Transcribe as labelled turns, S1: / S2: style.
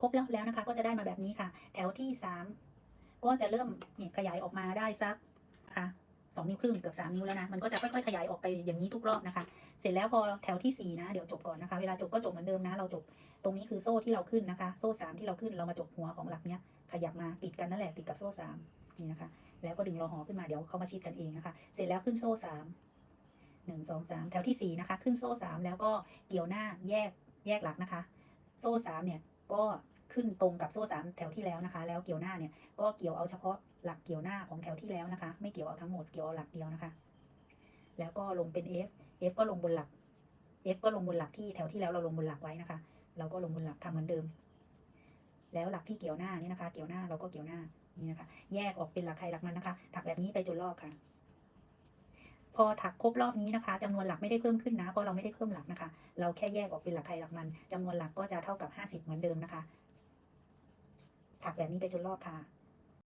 S1: ครบแล้วแล้วนะคะ ก็จะได้มาแบบนี้ค่ะ แถวที่สามก็จะเริ่มเนี่ยขยายออกมาได้สักค่ะสองนิ้วครึ่งเกือบสามนิ้วแล้วนะมันก็จะค่อยๆขยายออกไปอย่างนี้ทุกรอบนะคะ เสร็จแล้วพอแถวที่สี่นะเดี๋ยวจบก่อนนะคะ เวลาจบก็จบเหมือนเดิมนะ เราจบตรงนี้คือโซ่ที่เราขึ้นนะคะ โซ่สามที่เราขึ้นเรามาจบหัวของหลักเนี้ยขยับมาติดกันนั่นแหละติดกับโซ่สามนี่นะคะ แล้วก็ดึงรอหอขึ้นมาเดี๋ยวเขามาชิดกันเองนะคะ เสร็จแล้วขึ้นโซ่สามหนึ่งสองสามแถวที่สี่นะคะ ขึ้นโซ่สามแล้วก็เกี่ยวหน้าแยกแยกหลักนะคะ โซ่สามเนี่ย ก็ขึ้นตรงกับโซ่สามแถวที่แล้วนะคะ แล้วเกี่ยวหน้าเนี่ยก็เกี่ยวเอาเฉพาะหลักเกี่ยวหน้าของแถวที่แล้วนะคะ ไม่เกี่ยวเอาทั้งหมดเกี่ยวเอาหลักเดียวนะคะ แล้วก็ลงเป็น F F ก็ลงบนหลัก F ก็ลงบนหลักที่แถวที่แล้วเราลงบนหลักไว้นะคะ เราก็ลงบนหลักทำเหมือนเดิม แล้วหลักที่เกี่ยวหน้านี่นะคะ เกี่ยวหน้าเราก็เกี่ยวหน้านี่นะคะ แยกออกเป็นหลักใครหลักมันนะคะถักแบบนี้ไปจนรอบค่ะ พอถักครบรอบนี้นะคะจำนวนหลักไม่ได้เพิ่มขึ้นนะ เพราะเราไม่ได้เพิ่มหลักนะคะ เราแค่แยกออกเป็นหลักใครหลักมันจำนวนหลักก็จะเท่ากับห้าสิบเหมือนเดิมนะคะ ถักแบบนี้ไปจนรอบค่ะ